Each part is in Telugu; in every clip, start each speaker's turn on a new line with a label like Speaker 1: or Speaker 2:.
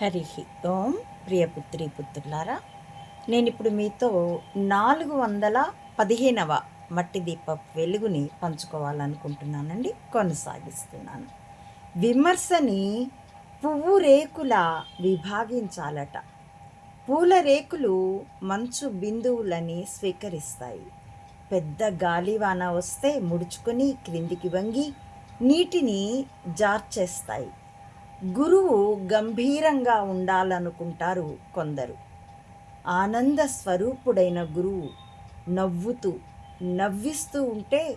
Speaker 1: హరి ఓం ప్రియపుత్రి పుత్రులారా నేను ఇప్పుడు మీతో నాలుగు వందల పదిహేనవ మట్టి దీప వెలుగుని పంచుకోవాలనుకుంటున్నానండి కొనసాగిస్తున్నాను. విమర్శని పువ్వు రేకుల విభాగించాలట. పూల రేకులు మంచు బిందువులని స్వీకరిస్తాయి. పెద్ద గాలివాన వస్తే ముడుచుకొని క్రిందికి వంగి నీటిని జార్చేస్తాయి. గురువు గంభీరంగా ఉండాలనుకుంటారు కొందరు. ఆనంద స్వరూపుడైన గురువు నవ్వుతూ నవ్విస్తూ ఉంటే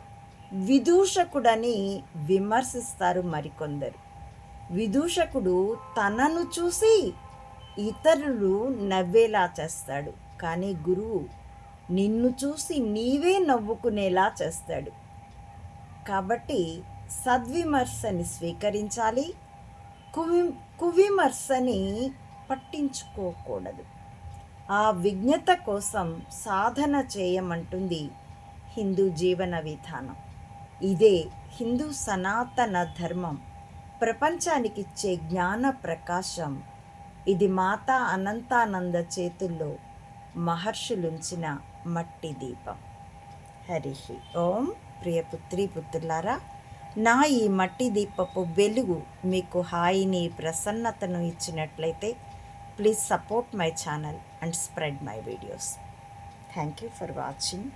Speaker 1: విదూషకుడని విమర్శిస్తారు మరికొందరు. విదూషకుడు తనను చూసి ఇతరులు నవ్వేలా చేస్తాడు. కానీ గురువు నిన్ను చూసి నీవే నవ్వుకునేలా చేస్తాడు. కాబట్టి సద్విమర్శని స్వీకరించాలి. కువి కువిమర్శని పట్టించుకోకూడదు. ఆ విజ్ఞత కోసం సాధన చేయమంటుంది హిందూ జీవన విధానం. ఇదే హిందూ సనాతన ధర్మం. ప్రపంచానికిచ్చే జ్ఞాన ప్రకాశం. ఇది మాతా అనంతానంద చేతుల్లో మహర్షులుంచిన మట్టి దీపం. హరి ఓం. ప్రియపుత్రి పుత్రులారా నా ఈ మట్టి దీపపు వెలుగు మీకు హాయిని ప్రసన్నతను ఇచ్చినట్లయితే please support my channel and spread my videos thank you for watching